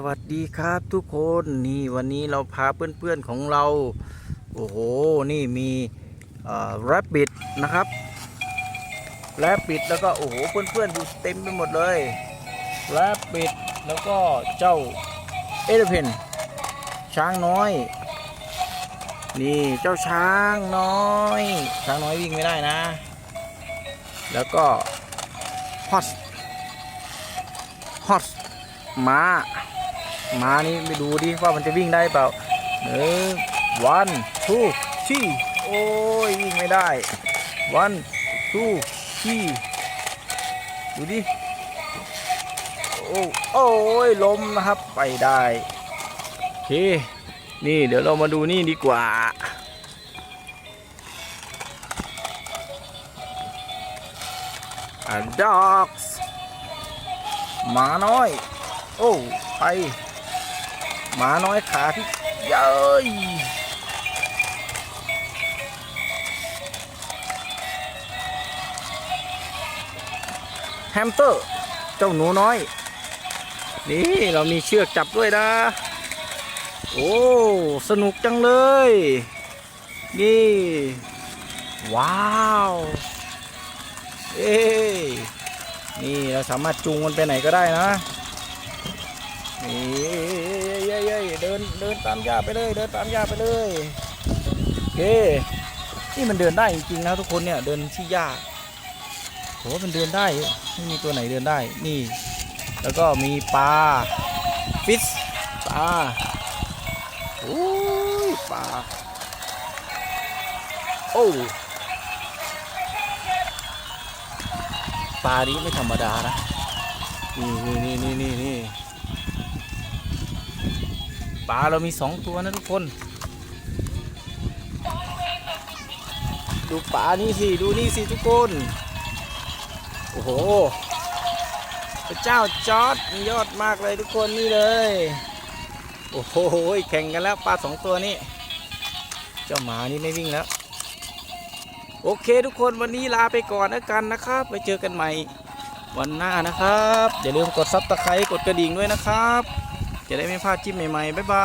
สวัสดีครับทุกคนนี่วันนี้เราพาเพื่อนๆของเรา โอ้โห นี่มีแรปบิดนะครับแรปบิดแล้วก็โอ้โหเพื่อนๆอยู่เต็มไปหมดเลยแรปบิดแล้วก็เจ้าเอเดเพนช้างน้อย นี่เจ้าช้างน้อย ช้างน้อยวิ่งไม่ได้นะ แล้วก็ฮอสฮอสม้า ม้านี้ไปดูดิว่ามันจะวิ่งได้เปล่าหนึ่งวันทูที่โอ้ยวิ่งไม่ได้วันทูที่ดูดิโอ้โอ้ยล้มนะครับไปได้โอเคนี่เดี๋ยวเรามาดูนี่ดีกว่า a dogs หมาน้อย โอ้ไป หมาน้อยขาที่เย้ยแฮมสเตอร์ เจ้าหนูน้อย นี่เรามีเชือกจับด้วยนะ โอ้ สนุกจังเลย นี่ ว้าว เอ้นี่ เราสามารถจูงมันไปไหนก็ได้นะ นเดินตามหญ้าไปเลยเดินตามหญ้าไปเลยโอเคนี่มันเดินได้จริงๆนะทุกคนเนี่ยเดินที่หญ้าโหมันเดินได้ไม่มีตัวไหนเดินได้นี่ แล้วก็มีปลาฟิชปลาโอ้ยปลาโอ้ปลานี้ไม่ธรรมดานะนี่นี่นี่นี่นี่ ปลาเรามีสองตัวนะทุกคน ดูปลานี่สิ ดูนี่สิทุกคน โอ้โหพระเจ้าจอร์ดยอดมากเลยทุกคนนี่เลย โอ้โหแข่งกันแล้วปลาสองตัวนี้เจ้าหมานี่ไม่วิ่งแล้ว โอเคทุกคนวันนี้ลาไปก่อนแล้วกันนะครับ ไปเจอกันใหม่วันหน้านะครับ อย่าลืมกดซับตะไคร้กดกระดิ่งด้วยนะครับ จะได้ไม่พลาดคลิปใหม่ๆ บ๊ายบาย